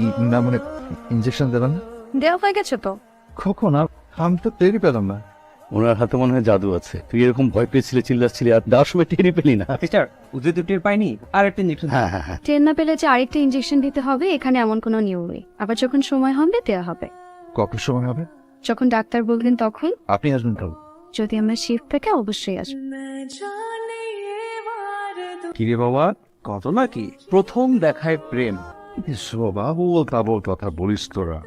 ই- না মানে ইঞ্জেকশন দেবেন না? দেওয়া হয়ে গেছে তো। কখন? আমি তো টেরি পেলাম না। ওনার হাতে মনে হয় জাদু আছে। তুই এরকম ভয় পেয়েছিলি চিল্লাচ্ছিলি আর দেওয়ার সময় টেনে পেলি না। সিস্টার তো টের পাইনি আর একটা ইঞ্জেকশন হ্যাঁ হ্যাঁ হ্যাঁ। ট্রেন না পেলে যে আরেকটা ইঞ্জেকশন দিতে হবে এখানে এমন কোনো নিয়ম নেই। আবার যখন সময় হবে দেওয়া হবে। কখন সময় হবে? যখন ডাক্তার বলবেন তখন। আপনি আসবেন তো যদি আমার শিফট থাকে অবশ্যই আসব। কিরে বাবা কত নাকি? প্রথম দেখায় প্রেম। বাবু তাবল কথা বলিস তোরা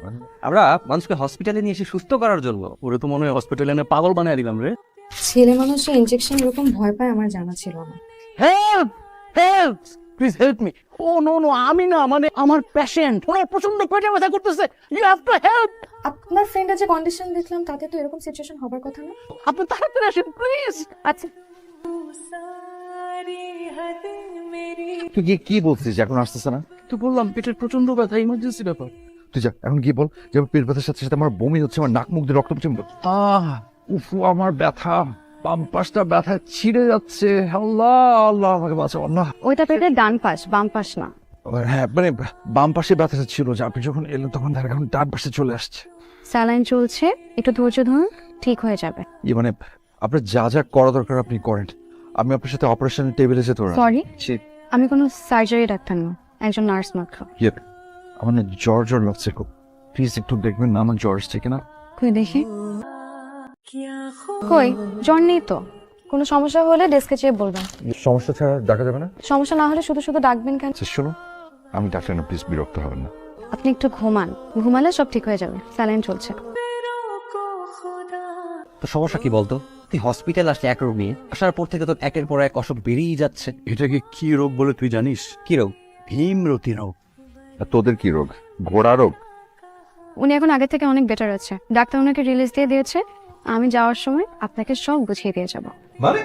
আমরা মানুষকে হসপিটালে নিয়ে এসে সুস্থ করার জন্য। ওরে তো মনে হয় হসপিটালে এনে পাগল বানিয়ে দিলাম রে। ছেলে মানুষে ইনজেকশন এরকম ভয় পায় আমার জানা ছিল না। Help help please help me oh no no আমি না মানে আমার পেশেন্ট ওনার প্রচণ্ড পেটে ব্যথা করতেছে। ইউ হ্যাভ টু হেল্প আপনার ফ্রেন্ডের যে কন্ডিশন দেখলাম তাতে তো এরকম সিচুয়েশন হবার কথা না? আপনি তাড়াতাড়ি আসেন প্লিজ আচ্ছা। তুই কি কি বলছিস? এখন আসতেছে না? তো বললাম পেটের প্রচণ্ড ব্যথা ইমার্জেন্সি ব্যাপার। তুই যা এখন গিয়ে বল যে আমার পেট ব্যথার সাথে সাথে আমার বমি হচ্ছে আমার নাক মুখ দিয়ে রক্ত পড়ছে আহ উফু আমার ব্যথা বাম পাশটা ব্যথা ছিঁড়ে যাচ্ছে। আল্লাহ আল্লাহ আমাকে বাঁচাও আল্লাহ। ওইটা পেটে ডান পাশ বাম পাশ না। হ্যাঁ মানে বাম পাশে ব্যথাটা ছিল যে আপনি যখন এলেন তখন এখন ডান পাশে চলে আসছে। স্যালাইন চলছে একটু ধৈর্য ধরুন ঠিক হয়ে যাবে। ই মানে আপনার যা যা করা দরকার আপনি করেন। আমি আপনার সাথে অপারেশন টেবিলে যেতে পারি সরি আমি কোনো সার্জারি ডাক্তার না একজন নার্স মাত্র। ইয়ে আমার না জ্বর জ্বর লাগছে খুব। প্লিজ একটু দেখবেন না আমার জ্বর আসছে কিনা। কই দেখি? কই? জ্বর নেই তো। কোনো সমস্যা হলে ডেস্কে চেয়ে বলবেন। সমস্যা ছাড়া দেখা যাবে না? সমস্যা না হলে শুধু শুধু ডাকবেন কেন? আচ্ছা শোনো আমি ডাক্তার না প্লিজ বিরক্ত হবেন না। আপনি একটু ঘুমান। ঘুমালে সব ঠিক হয়ে যাবে। স্যালাইন চলছে। তো সমস্যা কি বলতো? তুই হসপিটাল আসলে এক রোগ নিয়ে আসার পর থেকে তো একের পর এক অসুখ বেরিয়েই যাচ্ছে। এটাকে কি রোগ বলে তুই জানিস? কি রোগ? ভীমরতি রোগ। আর তোদের কি রোগ? ঘোড়া রোগ? উনি এখন আগে থেকে অনেক বেটার আছে। ডাক্তার ওনাকে রিলিজ দিয়ে দিয়েছে। আমি যাওয়ার সময় আপনাকে সব বুঝিয়ে দিয়ে যাব। মানে?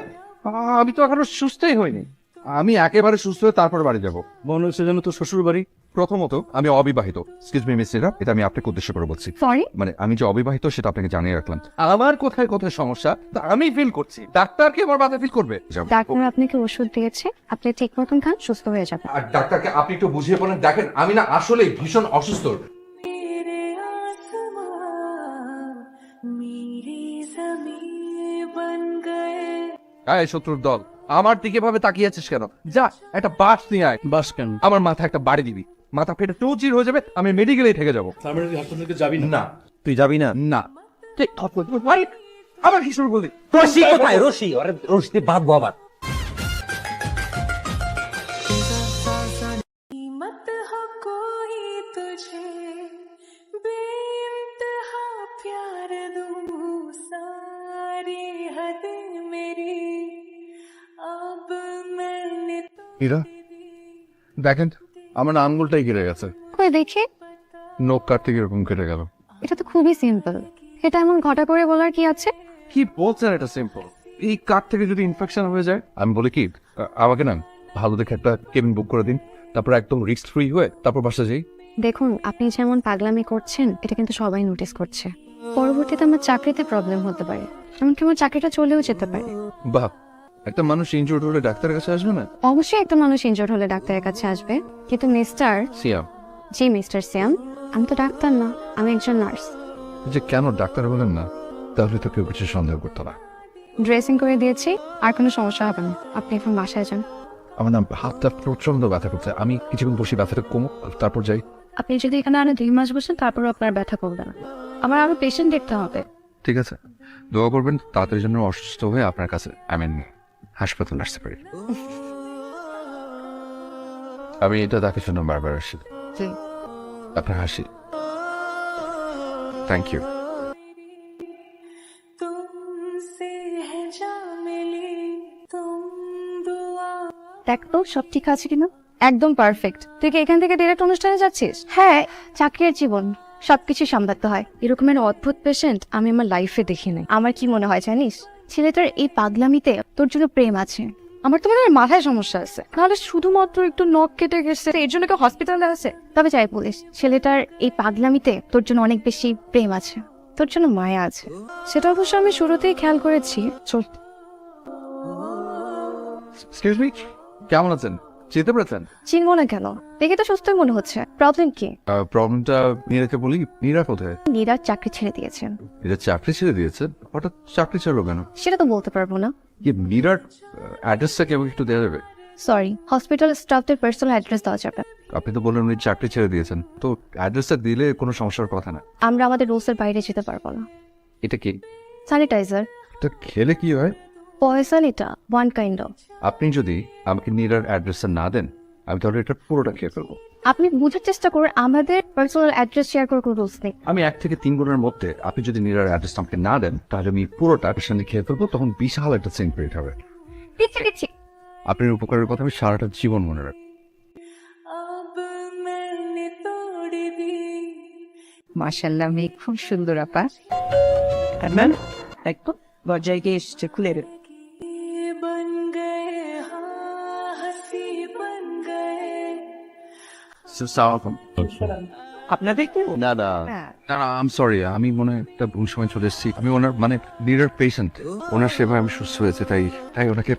আমি তো এখনও সুস্থই হইনি। আমি একেবারে সুস্থ হয়ে তারপর বাড়ি যাব। মনে হচ্ছে যেন তোর শ্বশুর বাড়ি প্রথমত আমি অবিবাহিত। এক্সকিউজ মি মিস্টার এটা আমি আপনাকে উদ্দেশ্য করে বলছি। সরি মানে আমি যে অবিবাহিত সেটা আপনাকে জানিয়ে রাখলাম। আমার কোথায় কোথায় সমস্যা তা আমি ফিল করছি। ডাক্তার কি আমার বাধা ফিল করবে? ডাক্তার আপনাকে ওষুধ দিয়েছে আপনি ঠিক মতন খান সুস্থ হয়ে যাবেন। আর ডাক্তারকে আপনি একটু বুঝিয়ে বলেন দেখেন আমি না আসলে ভীষণ অসুস্থ। আয় শত্রুর দল আমার দিকে ভাবে তাকিয়ে আছিস কেন? যা একটা বাস নিয়ে আয়। বাস কেন? আমার মাথায় একটা বাড়ি দিবি। মাথা ফেটে চৌচির হয়ে যাবে আমি মেডিকেলেই থেকে যাব। মানে হাসপাতালে যাবি না? তুই যাবি না? না। আবার কি শুরু করলি? রশি কোথায়? রশি। আরে রশিতে বাঁধবো আবার। নীরা দেখেন আমার না আঙ্গুলটাই কেটে গেছে। কই দেখি। নখ কাটতে কীরকম কেটে গেল। এটা তো খুবই সিম্পল এটা এমন ঘটা করে বলার কি আছে? কি বলছেন এটা সিম্পল এই কাঠ থেকে যদি ইনফেকশন হয়ে যায়? আমি বলি কি আ- আমাকে না ভালো দেখে একটা কেবিন বুক করে দিন তারপর একদম রিস্ক ফ্রি হয়ে তারপর বাসা যাই। দেখুন আপনি যেমন পাগলামি করছেন এটা কিন্তু সবাই নোটিস করছে। পরবর্তীতে আমার চাকরিতে প্রবলেম হতে পারে। এমনকি আমার চাকরিটা চলেও যেতে পারে। বাহ একটা মানুষ ইনজুর্ড হলে ডাক্তারের কাছে আসবে না? অবশ্যই একটা মানুষ ইনজোর্ড হলে ডাক্তারের কাছে আসবে। কিন্তু মিস্টার সিয়াম জি মিস্টার সিয়াম আমি তো ডাক্তার না আমি একজন নার্স যে কেন ডাক্তার বলেন না তাহলে তো কেউ কিছু সন্দেহ করতো না। ড্রেসিং করে দিয়েছি আর কোনো সমস্যা হবে না। আপনি এখন বাসায় যান। আমার নাম হাতটা প্রচণ্ড ব্যথা করছে। আমি কিছুক্ষণ বসে ব্যথাটা কমুক তারপর যাই। আপনি যদি এখানে আরও দুই মাস বসেন তারপর আপনার ব্যথা করবে না। আমার আরও পেশেন্ট দেখতে হবে। ঠিক আছে। দোয়া করবেন তাড়াতাড়ি জন্য অসুস্থ হয়ে আপনার কাছে আই মিন হাসপাতাল আসতে পারি। আমি এটা তাকে শুনলাম বারবার আসি আপনার হাসি। থ্যাংক ইউ দেখ তো সব ঠিক আছে কিনা? একদম পারফেক্ট তুই কি এখান থেকে ডিরেক্ট অনুষ্ঠানে যাচ্ছিস? হ্যাঁ চাকরির জীবন। সবকিছু সামলাতে হয়। এরকমের অদ্ভুত পেশেন্ট আমি আমার লাইফে দেখি নাই আমার কি মনে হয় জানিস? ছেলেটার এই পাগলামিতে তোর জন্য প্রেম আছে। আমার তো মনে হয় মাথায় সমস্যা আছে। নাহলে শুধুমাত্র একটু নখ কেটে গেছে এর জন্য কেউ হসপিটালে আছে? তবে যাই বলিস ছেলেটার এই পাগলামিতে তোর জন্য অনেক বেশি প্রেম আছে। তোর জন্য মায়া আছে। সেটা অবশ্য আমি শুরুতেই খেয়াল করেছি। চল। এক্সকিউজ মি কেমন আছেন? চিনতে পেরেছেন? চিনবো না কেন? দেখে তো সুস্থই মনে হচ্ছে। প্রবলেম কি? প্রবলেমটা নীরাকে বলি নীরা কোথায়? নীরাজ চাকরি ছেড়ে দিয়েছেন। এটা চাকরি ছেড়ে দিয়েছে হঠাৎ চাকরি ছাড়লো কেন? সেটা তো বলতে পারব না। কি মীরার অ্যাড্রেসটা কেমন একটু দেওয়া যাবে? সরি হসপিটাল স্টাফদের পার্সোনাল অ্যাড্রেস দেওয়া যাবে। আপনি তো বললেন উনি চাকরি ছেড়ে দিয়েছেন। তো অ্যাড্রেসটা দিলে কোনো সমস্যার কথা না। আমরা আমাদের রুলসের বাইরে যেতে পারব না। এটা কি? স্যানিটাইজার এটা খেলে কি হয়? পয়সা এটা ওয়ান কাইন্ড অফ আপনি যদি আমাকে নিরার অ্যাড্রেসটা না দেন আমি তাহলে এটা পুরোটা খেয়ে ফেলব। আপনি বোঝার চেষ্টা করুন আমাদের পার্সোনাল অ্যাড্রেস শেয়ার করার কোনো রুলস নেই। আমি এক থেকে তিন গুণের মধ্যে আপনি যদি নিরার অ্যাড্রেস আমাকে না দেন তাহলে আমি পুরোটা সঙ্গে খেয়ে ফেলব তখন বিশাল একটা সেন্ট পেরিট হবে। দিচ্ছি দিচ্ছি আপনার উপকারের কথা আমি সারাটা জীবন মনে রাখব। মাশাল্লাহ মেয়ে খুব সুন্দর আপা। হ্যাঁ, একদম। দরজায় গিয়ে এসছে খুলে রেখে। আপনাদের কি না না। হ্যাঁ। না না আম সরি আমি মনে একটা ভুল সময় চলে এসেছি। আমি ওনার মানে নীরার পেশেন্ট ওনার সেবায় আমি সুস্থ হয়েছে তাই তাই ওনাকে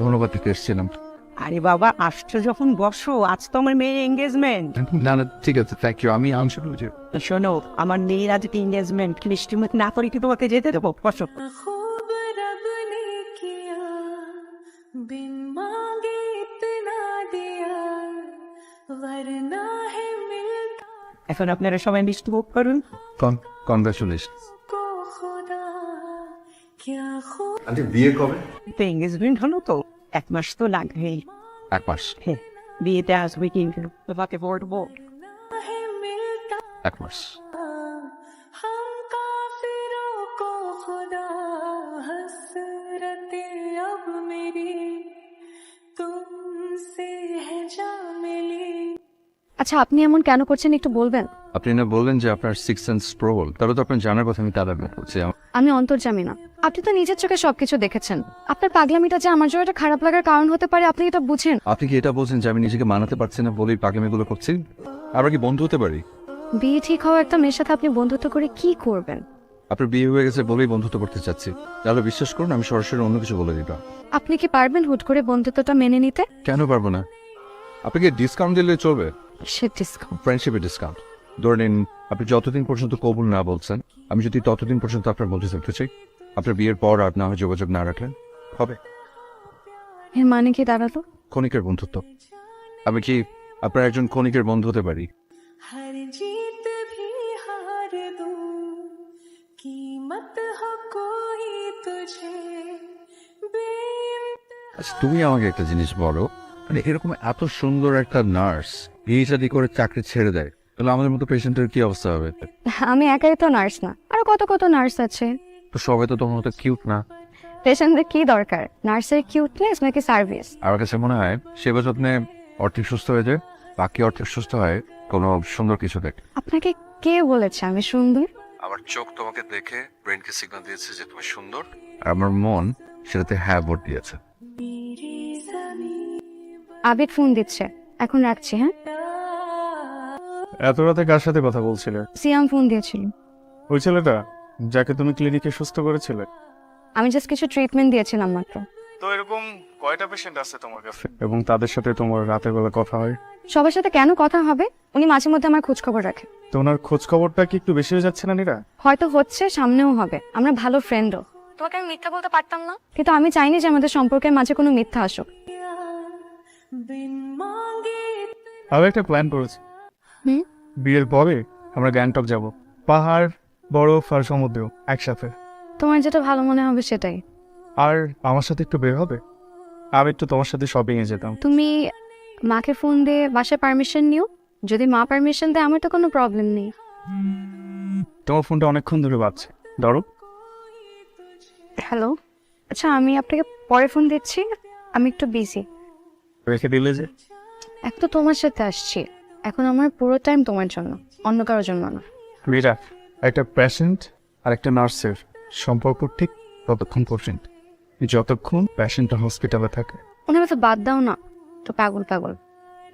ধন্যবাদ দিতে এসেছিলাম। আরে বাবা আসছো যখন বসো। আজ তো আমার মেয়ের এঙ্গেজমেন্ট না না ঠিক আছে থ্যাংক ইউ আমি শোনো আমার মেয়ের আজকে এঙ্গেজমেন্ট মিষ্টি মুখ না করে কি তোমাকে যেতে দেবো। বসো। এখন আপনারা সবাই মিষ্টি ভোগ করুন। কনগ্রাচুলেশন বিয়ে কবে? এঙ্গেজমেন্ট হলো তো এক মাস তো লাগবেই। এক মাস। হ্যাঁ বিয়েতে আসবে কিন্তু বাবাকে ভোট এক মাস। আচ্ছা আপনি এমন কেন করছেন একটু বলবেন? আপনি না বললেন যে আপনার সিক্স সেন্স প্রবল তাহলে তো আপনার জানার কথা আমি তারা বলছি আমি অন্তর্জামি না আপনি তো নিজের চোখে সবকিছু দেখেছেন। আপনার পাগলামিটা যে আমার জন্য একটা খারাপ লাগার কারণ হতে পারে আপনি এটা বুঝেন। আপনি কি এটা বলছেন যে আমি নিজেকে মানাতে পারছি না বলেই পাগলামিগুলো করছি? আমরা কি বন্ধু হতে পারি? বিয়ে ঠিক হওয়া একটা মেয়ের সাথে আপনি বন্ধুত্ব করে কি করবেন? আপনার বিয়ে হয়ে গেছে বলেই বন্ধুত্ব করতে চাচ্ছি। তাহলে বিশ্বাস করুন আমি সরাসরি অন্য কিছু বলে দিতাম আপনি কি পারবেন হুট করে বন্ধুত্বটা মেনে নিতে? কেন পারব না? আপনাকে ডিসকাউন্ট দিলে চলবে। সে ডিসকাউন্ট ফ্রেন্ডশিপে ডিসকাউন্ট ধরে নিন আপনি যতদিন পর্যন্ত কবুল না বলছেন আমি যদি ততদিন পর্যন্ত আপনার বলতে থাকতে চাই আপনার বিয়ের পর আর না যোগাযোগ না রাখলেন হবে। এর মানে কি দাঁড়াল? ক্ষণিকের বন্ধুত্ব। আমি কি আপনার একজন ক্ষণিকের বন্ধু হতে পারি? আচ্ছা, তুমি আমাকে একটা জিনিস বলো। মানে এরকম এত সুন্দর একটা নার্স এই করে চাকরি ছেড়ে দেয় তাহলে আমাদের মতো পেশেন্টের কি অবস্থা হবে? আমি একাই তো নার্স না আর কত কত নার্স আছে? তো সবাই তো তোমার মতো কিউট না। পেশেন্টদের কি দরকার? নার্সের কিউটনেস নাকি সার্ভিস? আমার কাছে মনে হয় সেবা যত্নে অর্ধেক সুস্থ হয়ে যায় বাকি অর্ধেক সুস্থ হয় কোনো সুন্দর কিছু দেখে আপনাকে কে বলেছে আমি সুন্দর? আমার চোখ তোমাকে দেখে ব্রেনকে সিগন্যাল দিয়েছে যে তুমি সুন্দর। আর আমার মন সেটাতে হ্যাঁ ভোট দিয়েছে। আবিদ ফোন দিচ্ছে। এখন রাখছি হ্যাঁ? এত রাতে কার সাথে কথা বলছিলে? সিয়াম ফোন দিয়েছিল। ওই ছেলেটা যাকে তুমি ক্লিনিকে সুস্থ করেছিলে? আমি জাস্ট কিছু ট্রিটমেন্ট দিয়েছিলাম মাত্র। তো এরকম কয়টা পেশেন্ট আছে তোমার কাছে? এবং তাদের সাথে তোমার রাতের বেলা কথা হয়? সবার সাথে কেন কথা হবে? উনি মাঝে মধ্যে আমার খোঁজ খবর রাখে। তো ওনার খোঁজ খবরটা কি একটু বেশি হয়ে যাচ্ছে না নিরা? হয়তো হচ্ছে সামনেও হবে। আমরা ভালো ফ্রেন্ডও তোমাকে আমি মিথ্যা বলতে পারতাম না? কিন্তু আমি চাইনি যে আমাদের সম্পর্কের মাঝে কোনো মিথ্যা আসুক। আমি একটা প্ল্যান করেছি। হুম? বিয়ের পরে আমরা গ্যাংটক যাব। পাহাড় বরফ আর সমুদ্র একসাথে। তোমার যেটা ভালো মনে হবে সেটাই। আর আমার সাথে একটু বের হবে? আমি একটু তোমার সাথে শপিং এ যেতাম। তুমি মাকে ফোন দিয়ে বাসায় পারমিশন নিও। যদি মা পারমিশন দেয় আমার তো কোনো প্রবলেম নেই। তোমার ফোনটা অনেকক্ষণ ধরে বাজছে। ধরো। হ্যালো আচ্ছা আমি আপনাকে পরে ফোন দিচ্ছি। আমি একটু বিজি রেখে দিলে যে। এক তো তোমার সাথে আসছি। এখন আমার পুরো টাইম তোমার জন্য অন্য কারোর জন্য না। মীরা একটা পেশেন্ট আর একটা নার্সের সম্পর্ক ঠিক ততক্ষণ পর্যন্ত যতক্ষণ পেশেন্টটা হসপিটালে থাকে। উনি তো বাদ দাও না তো পাগল পাগল।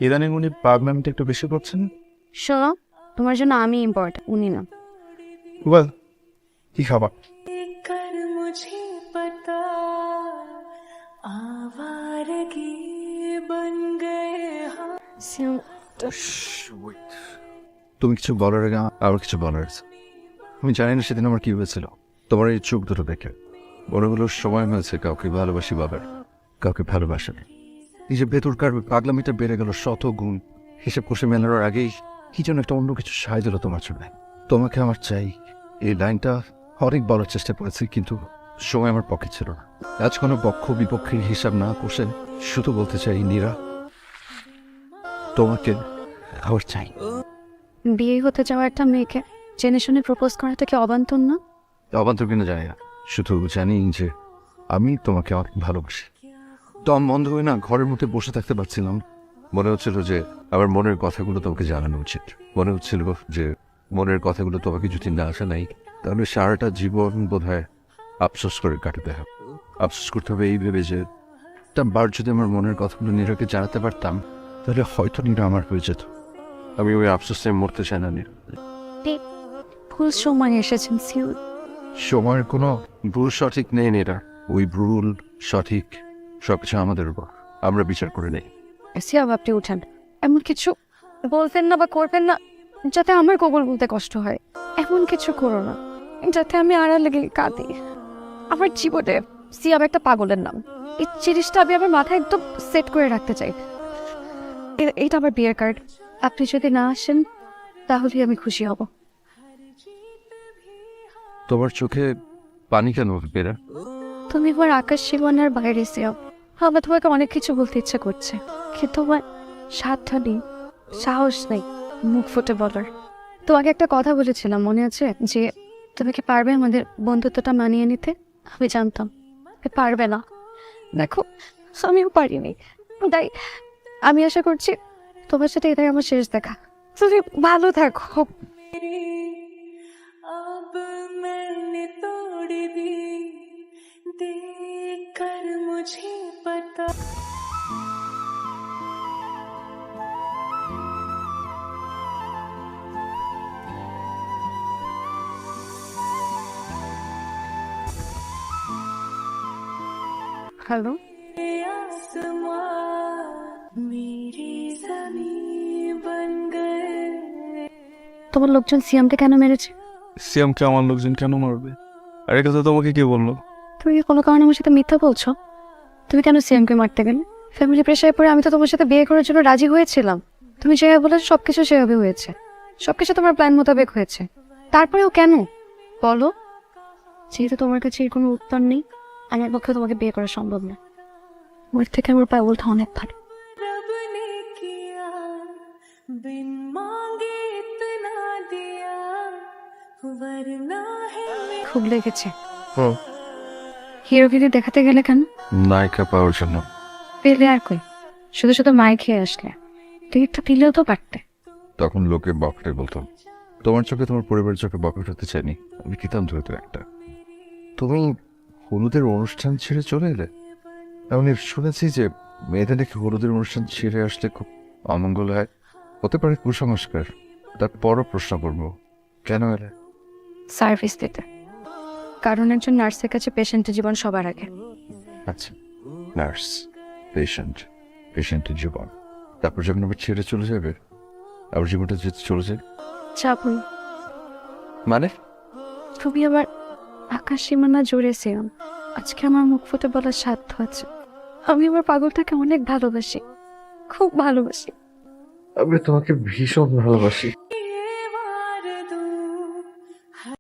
ইদানিং উনি পাগনামিটা একটু বেশি করছেন। শোনো তোমার জন্য আমি ইম্পর্টেন্ট উনি না। ওয়েল কি খাবার? সিয়াম তুমি কিছু বলার আগে আরও কিছু বলার আছে। আমি জানি না সেদিন আমার কি হয়েছিল। তোমার এই চোখ দুটো দেখে। মনে হলো সময় হয়েছে কাউকে ভালোবাসি বাবার। কাউকে ভালোবাসেন নিজের ভেতরকার পাগলামিটা বেড়ে গেল শত গুণ। হিসেব কষে মেলানোর আগেই কি যেন একটা অন্য কিছু সাহায্য দিল তোমার জন্য। তোমাকে আমার চাই। এই লাইনটা অনেক বলার চেষ্টা করেছি, কিন্তু সময় আমার পক্ষে ছিল না। আজ কোনো পক্ষ বিপক্ষের হিসাব না কষে শুধু বলতে চাই, নীরা তোমাকে আমার চাই। বিয়ে হতে যাওয়া একটা মেয়েকে জেনে শুনে প্রপোজ করাটা কি অবান্তর না? অবান্তর কিনা জানি না। শুধু জানি যে আমি তোমাকে অনেক ভালোবাসি। দম বন্ধ হয়ে না ঘরের মধ্যে বসে থাকতে পারছিলাম। মনে হচ্ছিল যে আমার মনের কথাগুলো তোমাকে জানানো উচিত। মনে হচ্ছিল যে মনের কথাগুলো তোমাকে যদি না নাই তাহলে সারাটা জীবন বোধ হয় আফসোস করে কাটাতে হবে। আফসোস করতে হবে এই ভেবে যে একটা বার যদি আমার মনের কথাগুলো নীরাকে জানাতে পারতাম তাহলে হয়তো নীরা আমার হয়ে যেত। আমি ওই আফসোসে মরতে চাই না নীরা। ভুল সময় এসেছেন সিউ সময়ের কোনো ভুল সঠিক নেই নেরা। ওই ভুল সঠিক সবকিছু আমাদের উপর। আমরা বিচার করে নেই। সিয়াম আপনি উঠেন। এমন কিছু বলবেন না বা করবেন না যাতে আমার কবল বলতে কষ্ট হয়। এমন কিছু করো না যাতে আমি আড়ালে গিয়ে কাঁদি। আমার জীবনে সিয়াম একটা পাগলের নাম। এই জিনিসটা আমি আমার মাথায় একদম সেট করে রাখতে চাই। এইটা আমার বিয়ের কার্ড আপনি যদি না আসেন তাহলেই আমি খুশি হব। তোমার চোখে পানি কেন বেরা তুমি আমার আকাশ সীমানার বাইরে সিয়াম আমার তোমাকে অনেক কিছু বলতে ইচ্ছে করছে কিন্তু আমার সাধ্যা নেই সাহস নেই মুখ ফুটে বলার। তোমাকে একটা কথা বলেছিলাম মনে আছে? যে তুমি কি পারবে আমাদের বন্ধুত্বটা মানিয়ে নিতে? আমি জানতাম। পারবে না। দেখো আমিও পারিনি। তাই আমি আশা করছি তোমার সাথে এটাই আমার শেষ দেখা। তুমি ভালো থাকো। হ্যালো তোমার লোকজন সিয়ামকে কেন মেরেছে? সিএমকে আমার লোকজন কেন মারবে? আর কথা তোমাকে কে বলল? তুমি কি কোনো কারণে আমার সাথে মিথ্যা বলছো? তুমি কেন সিএমকে মারতে গেলে? ফ্যামিলি প্রেশারে পড়ে আমি তো তোমার সাথে বিয়ে করার জন্য রাজি হয়েছিলাম। তুমি যেভাবে বলে সব কিছু সেভাবে হয়েছে। সব কিছু তোমার প্ল্যান মোতাবেক হয়েছে। তারপরেও কেন? বলো। যেহেতু তোমার কাছে এর কোনো উত্তর নেই আমার পক্ষে তোমাকে বিয়ে করা সম্ভব না। ওর থেকে আমার পায়ে বলতে অনেক ভালো। খুব লেগেছে। হিরোগিরি দেখাতে গেলে কেন? নায়িকা পাওয়ার জন্য। পেলে আর কই? শুধু শুধু মায় খেয়ে আসলে। টিকিটটা দিলেও তো পারতে। তখন লোকে বকটে বলতো তোমার চোখে তোমার পরিবারের চোখে বকট হতে চাইনি। আমি কিতাম ধরে একটা। তুমি হলুদের অনুষ্ঠান ছেড়ে চলে এলে? আমি শুনেছি যে মেয়েদের নাকি হলুদের অনুষ্ঠান ছেড়ে আসলে খুব অমঙ্গল হয়। হতে পারে কুসংস্কার। তারপরও প্রশ্ন করব কেন এলে? সার্ভিস দিতে। কারণ একজন নার্সের কাছে পেশেন্টের জীবন সবার আগে। আচ্ছা। নার্স পেশেন্ট পেশেন্টের জীবন। তারপর যখন আবার ছেড়ে চলে যাবে আবার জীবনটা যেতে চলে যাবে চাপুন মানে? তুমি আবার আকাশ সীমানা জুড়ে আজকে আমার মুখ ফুটে বলার সাধ্য আছে। আমি আমার পাগলটাকে অনেক ভালোবাসি। খুব ভালোবাসি। আমি তোমাকে ভীষণ ভালোবাসি।